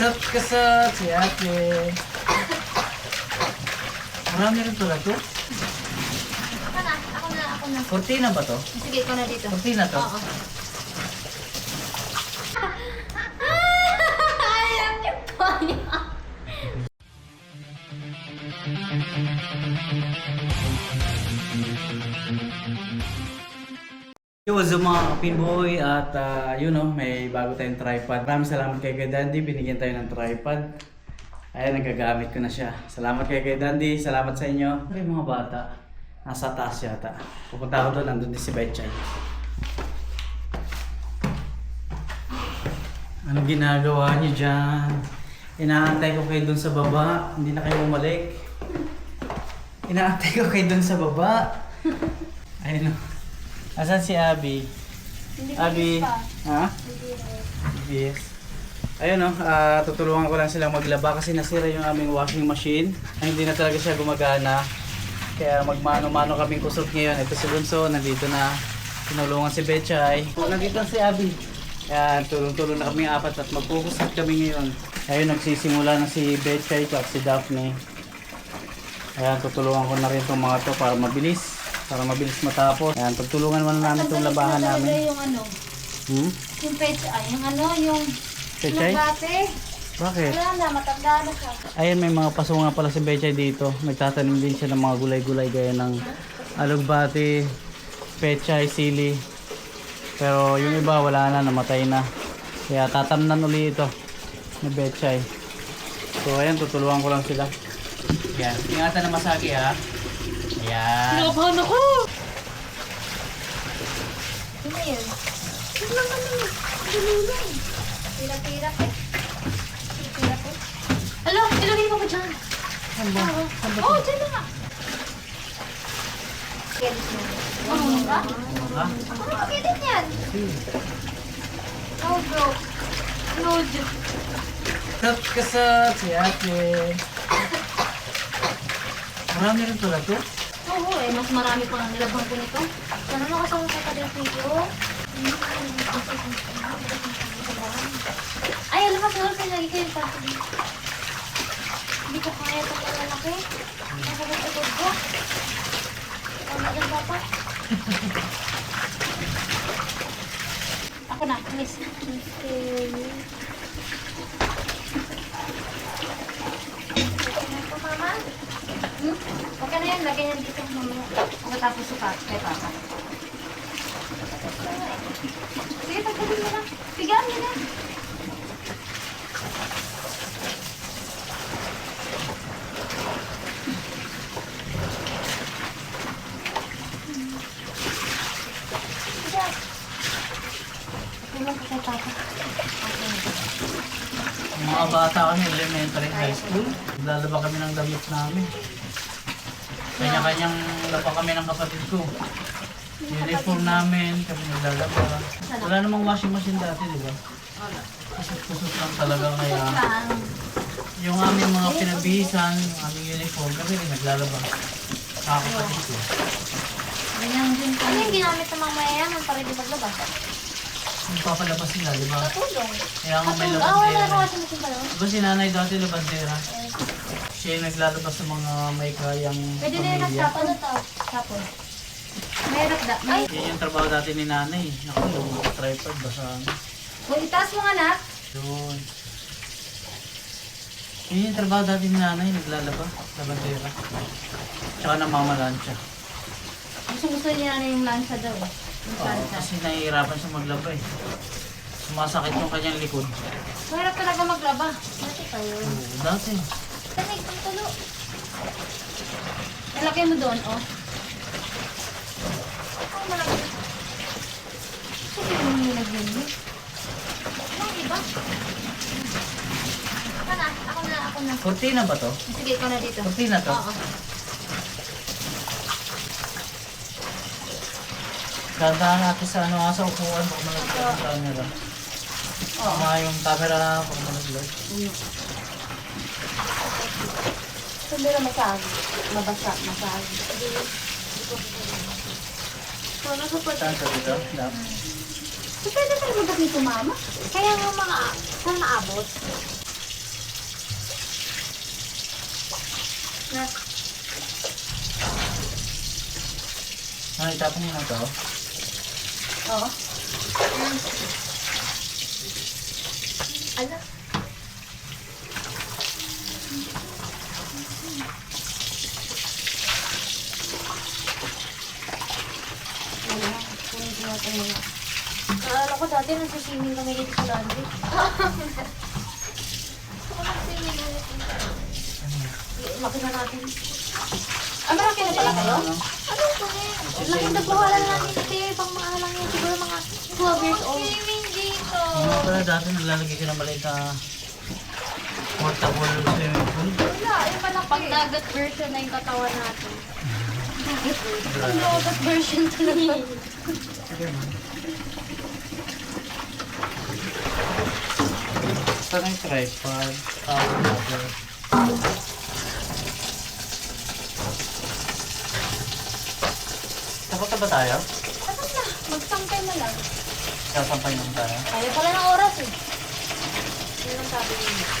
Kasat kasat si ate. Marami rin pala to. Ako na, ako na, ako na. Cortina ba to? Sige, ikaw na dito. Cortina to? Oo. Alam niyo po yan. Yo, what's up mga kapinboy at uh, you know, may bago tayong tripod. Maraming salamat kay Kuya Dandy, binigyan tayo ng tripod. Ayan, nagagamit ko na siya. Salamat kay Kuya Dandy, salamat sa inyo. Ay, mga bata, nasa taas yata. Pupunta ako doon, nandun din si Betchay. Anong ginagawa niyo dyan? Inaantay ko kayo doon sa baba, hindi na kayo umalik. Inaantay ko kayo doon sa baba. Ayun o. Asan si Abby? Hindi Abby? pa. Ha? Yes. Ayun no, ah, tutulungan ko lang silang maglaba kasi nasira yung aming washing machine. Ay, hindi na talaga siya gumagana. Kaya magmano-mano kaming kusot ngayon. Ito si Bunso, nandito na. Tinulungan si Betchay. Nandito si Abby. Kaya tulong-tulong na kami apat at magkukusot kami ngayon. Ayun, nagsisimula na si Betchay at si Daphne. Ayan, tutulungan ko na rin itong mga to para mabilis. Para mabilis matapos. Ayan, tutulungan muna namin itong labahan namin. Yung ano, Hmm? yung page, ay, yung ano, yung Betchay? Nagkate. Bakit? Wala na, matanda na siya. Ayan, may mga paso nga pala si Betchay dito. Nagtatanim din siya ng mga gulay-gulay gaya ng alugbati, pechay, sili. Pero yung iba wala na, namatay na. Kaya tatamnan uli ito ni Betchay. So ayan, tutulungan ko lang sila. Ayan, ingatan na masagi ha. Ayan. Nabahan ako! Ano yun? Ano lang ano? Dululong. Tira-tira eh. Tira-tira eh. Alo, ilagay mo ko dyan. Saan ba? Saan ba Oo, oh, dyan na nga. Kedit mo. Ano ba? Ha? Ako na kedit yan. No joke. No joke. Kasat kasat si ate. Marami rin pala to. Oo eh, mas marami pa ang nilabang ko nito. Sana nakasama ka pa dito. Ay, alam mo, sir, kaya lagi kayo pa. Hindi ko kaya ito pala laki. Nakabot ito ko. Ang maganda pa. Ako na, miss. Okay. Ito, mama. Hmm? Okay na yan, lagyan yan dito mamaya. Pagkatapos sukat, kay papa. Sige, tagpapin mo na. Pigaan mo na. Mga bata kami, elementary high school. Naglalaba kami ng damit namin. Kanya-kanyang laba kami ng kapatid ko. Uniform namin, kami naglalaba. Wala namang washing machine dati, di ba? Kusot-kusot lang talaga kaya yung aming mga pinabihisan, aming uniform, kami rin naglalaba. Sa kapatid ko. Ganyan din. Ano yung ginamit ng mamaya yan? Ang para di paglabas? Yung papalabas nila, di ba? Katulong. Kaya nga may Katulong. Ah, wala na labandera. washing machine pala. Diba si nanay dati labandera? Siya yung naglalabas sa mga may kayang Pwede na yung pamilya. nagtapon na to. Tapon. Mayroon da. Ay! Yan yung trabaho dati ni nanay. Ako, yung tripod, basa. Kung itaas mo anak. Yun. Yun yung trabaho dati ni nanay, naglalaba sa bandera. Tsaka namamalansya. Gusto gusto niya na yung lansa daw. eh. Yung Oo, kasi nahihirapan siya maglaba eh. Sumasakit yung kanyang likod. Mahirap talaga maglaba. Dati pa yun. Oo, dati. Tanig, ang tulo. Nalagay mo doon, oh. Ay, malaki. Sige, mo nilagyan mo. Ano, iba? Ako na, ako na, ako na. Cortina ba to? Sige, ikaw na dito. Cortina to? Oo. Gandaan natin sa ano nga sa upuan pag malaglag ang camera. Ah. Tama yung camera na pag malaglag. Sabi na masagi. Mabasa, masagi. Ano sa pwede? Saan sa dito? So, pwede talaga ba dito, mama? Kaya nga mga, saan maabot? Na. Ay, tapon mo na to. Oo. Ala. Wala. Ko. Naalala ko dati nagsiswimming kami dito sa laundry. Ako nagsiswimming ulit dito. Laki na natin. Ah, malaki na pala kayo? Ano? Po eh? Laki na po wala namin ito eh. Pang mga lang yan. Siguro mga 12 years old. Swimming dito. Ano pala dati naglalagay ka ng maliit na portable swimming pool. Wala, yung malaki. Pag dagat version na yung katawan natin. Pag dagat version to naman. Sige man. Saan yung tripod? Power lever. Tapos na ba tayo? Tapos na, magsampay na lang. Sasampay naman tayo. Ayaw pala ng oras eh. Yun ang sabi niya.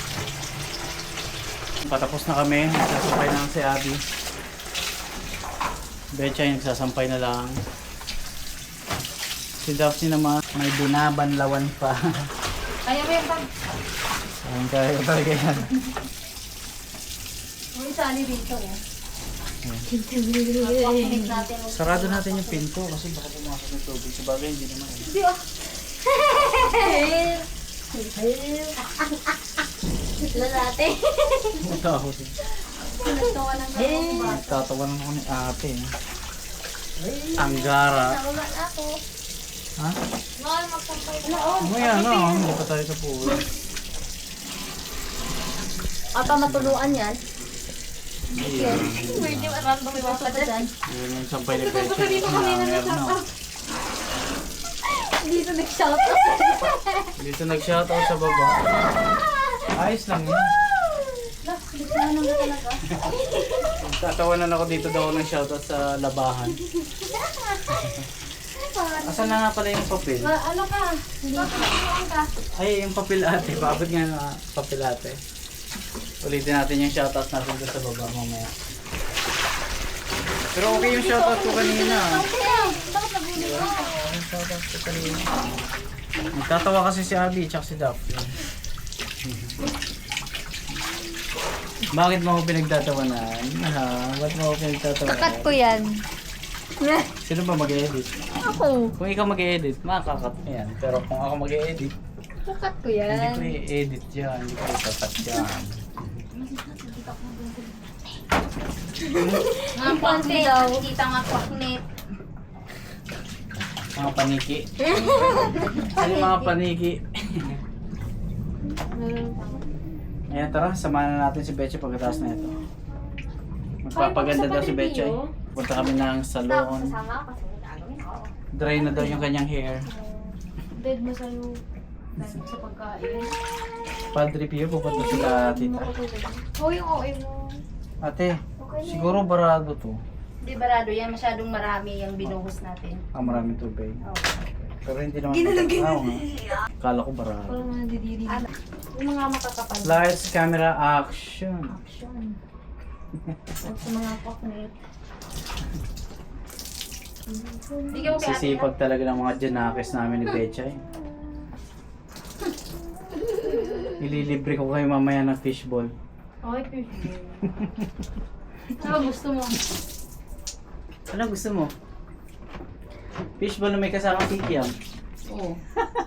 Patapos na kami. Nagsasampay na lang si Abby. Betcha yung nagsasampay na lang. Si Daphne naman may binabanlawan pa. Kaya mo yung pag... Ayun kaya ko talaga yan. May sali dito eh. Sarado natin yung pinto kasi baka pumasok ng tubig. Sa bagay, hindi naman. eh. Hindi ah. Lalate. Takot eh. Nagtawa ng dalawang bata. Tatawanan ako ni ate. eh. Na ako. Ha? Mahal magsampay na. Oo. Mamaya na, hindi pa tayo sa pool. Apa matuluan yan? Ayan. Medyo random yung bata dyan. Ayan yung sampay ni. Meron na. Dito nag-shout Dito nag-shoutout sa baba. Ayos lang yun. Tatawanan ako dito daw ng shoutout sa labahan. Asan na nga pala yung papel? Ma, ano ka? Bakit ka? Ay, yung papel ate. Paabot nga na papel ate. Ulitin natin yung shoutout natin doon sa baba mamaya. Pero okay yung shoutout ko kanina. Bakit ka? Okay yung shoutout ko kanina. Nagtatawa kasi si Abby at si Daphne. Bakit mo ako pinagtatawanan? Ha? Bakit mo ako pinagtatawanan? Kakat ko yan. Sino ba mag-edit? Ako. Kung ikaw mag-edit, makakakat mo yan. Pero kung ako mag-edit, Kakat ko hindi yan. ko i-edit yan. Hindi ko i-kakat yan. Mga konti daw. Kita nga kwaknit. Mga paniki. ano mga paniki? Ayan, tara. Samahan na natin si Betche pagkatapos na ito. Magpapaganda daw si Betche. Punta kami ng salon. Kasama kasi gagawin ako. Dry na daw yung kanyang hair. Dead mo sa'yo. Sa pagkain. Padre Pio, pupunta sila tita. Oo, yung OA mo. Ate, siguro barado to. Di barado yan, masyadong marami yung binuhos natin. Ah, maraming tubig. Oh. Pero hindi naman. Ginalagay na. Kala ko barado. Parang mga didiri. Yung mga makakapal. Lights, camera, action. Action. At sa mga kwaknit. Hindi ka mo kaya Sisipag talaga ng mga janakis namin ni Betchay. Ililibre ko kayo mamaya ng fishball. Okay, fish. Ano gusto mo? Ano gusto mo? Fishball na may kasamang kikiam. Oo.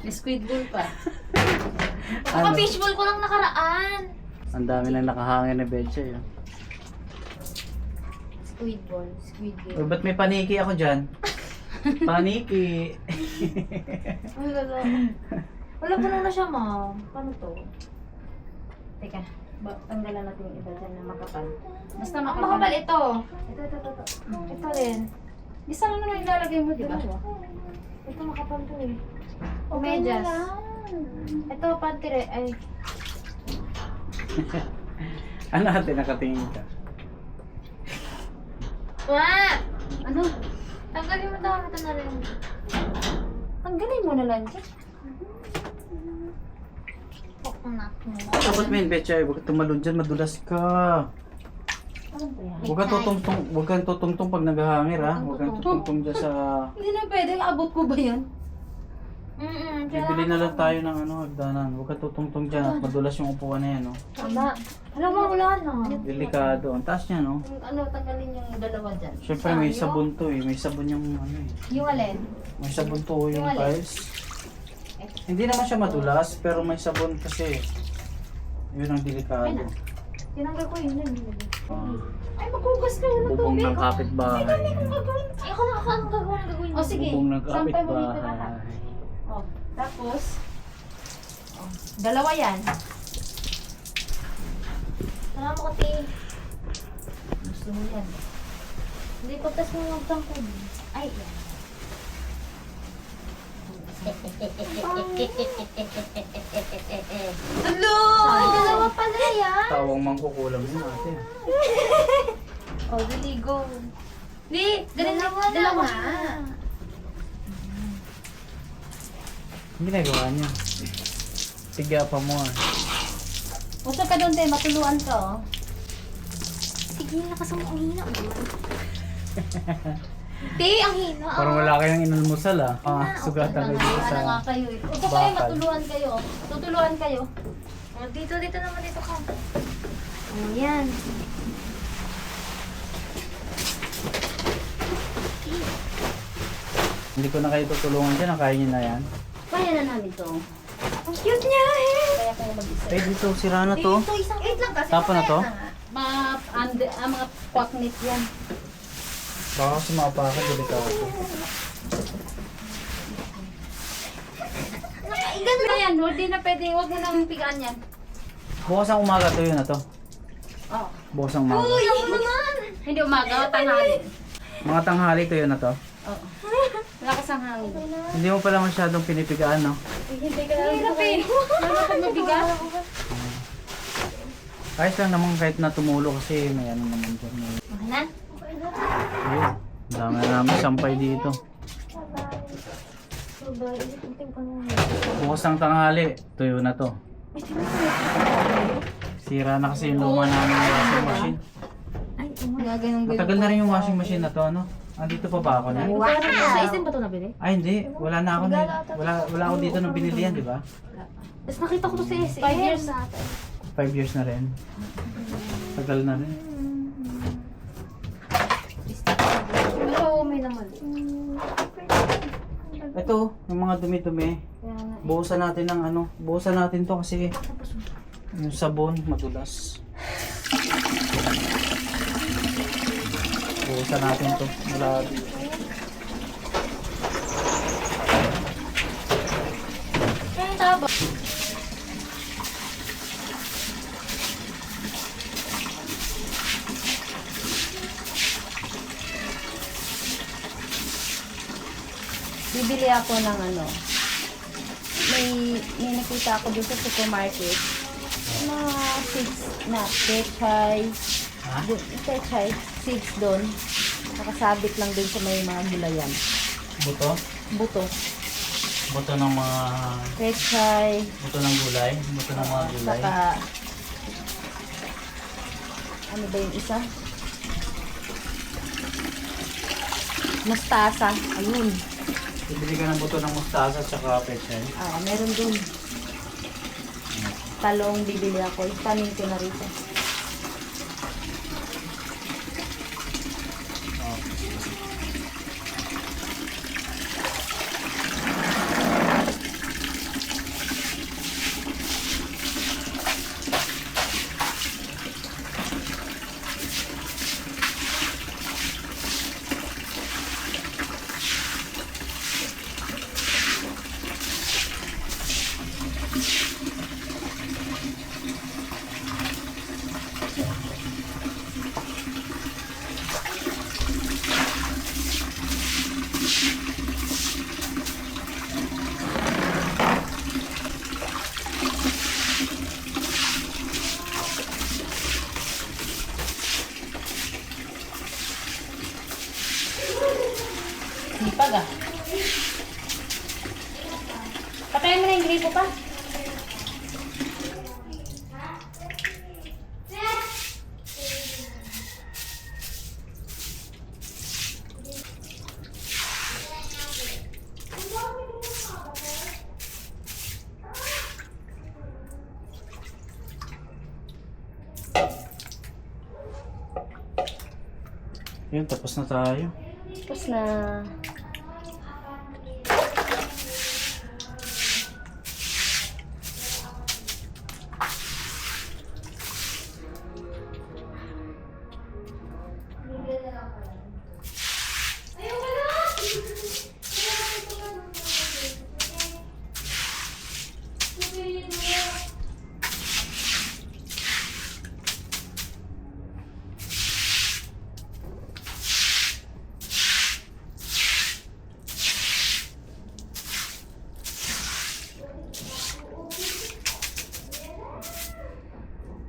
May squid ball pa. Ano? Naka-fishbowl ko lang nakaraan. Ang dami lang nakahangin na Betchay. Oh. Squid ball. Squid ball. Uy, ba't may paniki ako dyan? Paniki! Lalo. Wala pa na siya, ma'am. Paano to? Teka. Ba, tanggalan natin yung iba dyan na makapal. Basta Ang makapal. makapal ito. Ito, ito, ito. ito. Ito rin. Isa lang naman ilalagay mo, di ba? Ito makapal to eh. O medyas. Ito, panty rin. Ay, ano ate nakatingin ka? Wah! Ano? Tanggalin mo daw. Ito na rin. Tanggalin mo na lang siya. Poknak mo. Dapat may Betchay, huwag ka tumalon dyan, madulas ka. Ano ba yan? Huwag kang tutungtong, huwag kang tutungtong pag naghahangir ha. Huwag kang tutungtong dyan sa... Hindi na pwede. Abot ko ba yan? Mm-mm. Bibili na lang tayo ng ano, hagdanan. Huwag kang tutungtong dyan at madulas yung upuan na yan, no? Wala. Alam mo, wala na. Delikado. Ang taas niya, no? Ano, tanggalin yung dalawa dyan. Siyempre may sabon to eh. May sabon yung ano eh. Yung alin? May sabon to yung Yung alin? tiles. Hindi naman siya madulas, pero may sabon kasi. Yun ang delikado. Tinanggal ko yun. Ah, Ay, maghugas ka ng bubong tubig. ng kapitbahay. Ay, ako na ako ang gagawin ang gagawin. O sige, Bubong ng sampay mo dito lahat. kapitbahay. Oh, tapos, oh, dalawa yan. Salamat ko, te. Gusto mo yan. Hindi ko tas mo magtangkod. Ay, yan. Hello! Ay, dalawa pala yan. Tawang mangkukulam yun ate. Oh, diligo. Di, dalawa, dalawa na. nga. Ang ginagawa niya. Tiga pa mo ah. Usap ka doon, te. Matuluan ka, oh. Sige, lakas. Ang hina. Te, ang hina. ah. Parang wala kayong inalmusal ah. Ah, sugatan kayo dito Wala nga sa... kayo. eh. Usap kayo, bakal. matuluan kayo. Tutuluan kayo. Oh, dito, dito naman, dito ka. Oh, yan. Hindi ko na kayo tutulungan dyan. Kaya niyo na yan. Kaya na namin to. Ang cute niya eh. Kaya kayo mag-isa. Eh, dito, sira na to. Ito, isang eight lang kasi. Tapa na to? Mga, ah, mga kwaknit yan. Baka kasi mapaka, delikado. Ganun na yan. Hindi na pwede. Huwag mo nang pigaan yan. Bukas ang umaga to yun na to. Oh. Bukas ang umaga. Uy, ako naman. Hindi umaga, tanghali. Mga tanghali to yun na to. Oo. Lakas ang hangin. Hindi mo pala masyadong pinipigaan, no? Hindi ka lang dito kayo. Ano ka mabigat? Ayos lang naman kahit na tumulo kasi may ano naman dyan. Okay na? Ayun. Dami na namin sampay dito. Bukas ng tanghali, tuyo na to. Sira na kasi yung luma namin yung washing machine. Matagal na rin yung washing machine na to, ano? Andito pa ba ako na? Sa isin ba ito nabili? Ay, hindi. Wala na ako na. Wala, wala ako dito nung binili yan, di ba? Tapos nakita ko to sa SM. Five years na ata. Five years na rin. Tagal na rin. May naman. Ito, yung mga dumi-dumi. Nga. Buhusan natin ng ano. Buhusan natin to kasi yung sabon madulas. Buhusan natin to. Mula dito. Bibili ako ng ano. May, may nakita ako doon sa supermarket. Mga seeds na pechay. Pechay. Seeds doon. Nakasabit lang doon sa may mga gulayan. Buto? Buto. Buto ng mga... Pechay. Buto ng gulay. Buto ng mga gulay. Saka, ano ba yung isa? Mustasa. Ayun. Bibili ka ng buto ng mustasa at saka pechay. Ah, meron dun. Talong bibili ako. Tanin ko na rito. Yun, tapos na tayo. Tapos na.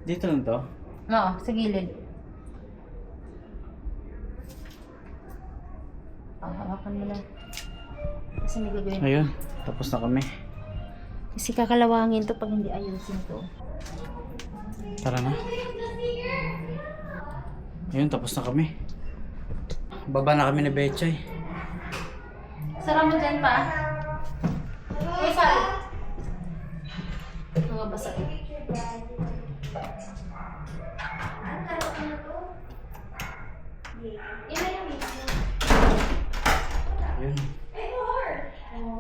Dito lang to. Oo, sa gilid. Oh, hawakan mo lang. Kasi may gagawin. Ayun, tapos na kami. Kasi kakalawangin to pag hindi ayusin to. Tara na. Ayun, tapos na kami. Baba na kami ni Betchay. Sara mo dyan pa. Uy, Sal. Mga basa.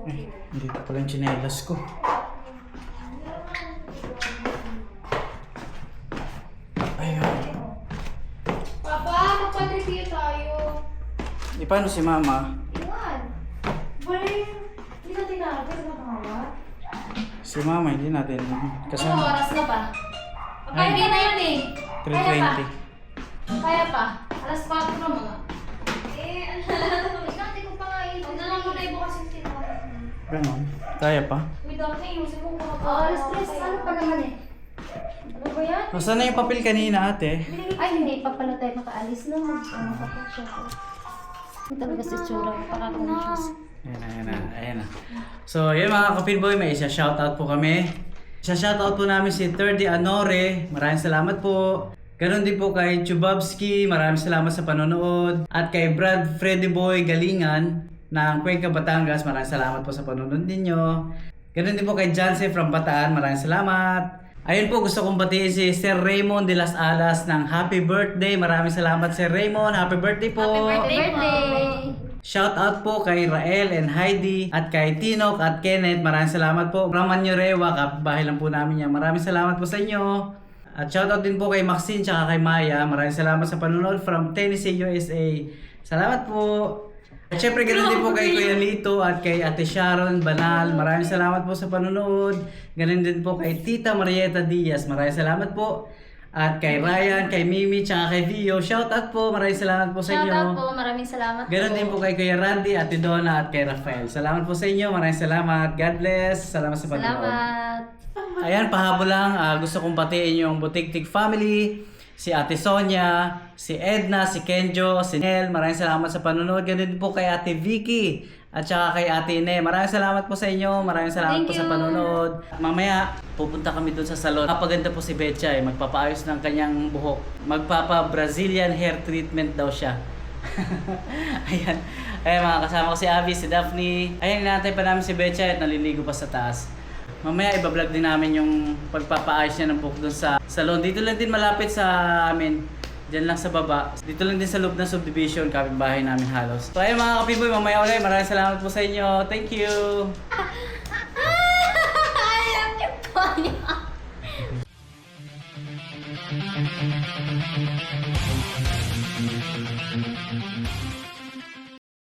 Eh, hindi ko pala yung chinelas ko. Ayun. Papa, magpa-review tayo. E paano si mama? Iwan. Wala yung... Hindi natin nakagay sa mga Si mama, hindi natin Ano kasama. oras na pa? Ay. Pwede na yun eh. Kaya pa. 3.20. Kaya pa. Alas 4 na mga. Eh, ano? Hindi ko pa nga yun. Na lang muna ibukas yung tinawag. Ganon. Kaya pa. Ako na iusin mo kung Oo, alas 3. Ano pa naman eh? Ano ba yan? Nasaan na yung papel kanina ate? Ay, hindi pa pala tayo makaalis na. Ano pa po siya ko. Ito talaga si Tsura. Pakakonscious. Ayan na, ayan na, ayan na. So, yun mga kapitboy, may isa shoutout po kami. Shoutout po namin si 30 Anore. Maraming salamat po. Ganon din po kay Chubabski. Maraming salamat sa panonood. At kay Brad Freddy Boy Galingan ng Cuenca, Batangas. Maraming salamat po sa panonood ninyo. Ganon din po kay Janse from Bataan. Maraming salamat. Ayun po, gusto kong batiin si Sir Raymond de las Alas ng Happy Birthday. Maraming salamat Sir Raymond. Happy birthday po. Happy birthday! Shout out po kay Rael and Heidi at kay Tinok at Kenneth. Maraming salamat po. From Manyorewa, kapbahay lang po namin yan. Maraming salamat po sa inyo. At shout out din po kay Maxine at kay Maya. Maraming salamat sa panonood from Tennessee, USA. Salamat po. At syempre ganoon din po kay Kuya Lito at kay Ate Sharon Banal. Maraming salamat po sa panonood. Ganun din po kay Tita Marieta Diaz. Maraming salamat po. At kay Ryan, kay Mimi, tsaka kay Vio. Shout out po. Maraming salamat po sa inyo. Shoutout po. Maraming salamat Ganon din po kay Kuya Randy, Ate Donna at kay Rafael. Salamat po sa inyo. Maraming salamat. God bless. Salamat sa panonood. Salamat. Ayan, pahabol lang. Ah, gusto kong batiin yung Butiktik family. Si Ate Sonia, si Edna, si Kenjo, si Nel. Maraming salamat sa panonood. Ganon din po kay Ate Vicky. At saka kay Ate Ine. Maraming salamat po sa inyo. Maraming salamat Thank po sa you. panonood. At mamaya, pupunta kami dun sa salon. Kapaganda po si Betcha eh. Magpapaayos ng kanyang buhok. Magpapa Brazilian hair treatment daw siya. Ayan. Ayan mga kasama ko si Abby, si Daphne. Ayan, inaantay pa namin si Betcha at naliligo pa sa taas. Mamaya ibablog din namin yung pagpapaayos niya ng buhok dun sa salon. Dito lang din malapit sa amin. Diyan lang sa baba. Dito lang din sa loob ng subdivision, kapitbahay namin halos. So ayun mga kapiboy, mamaya ulit. Maraming salamat po sa inyo. Thank you! Alam niyo po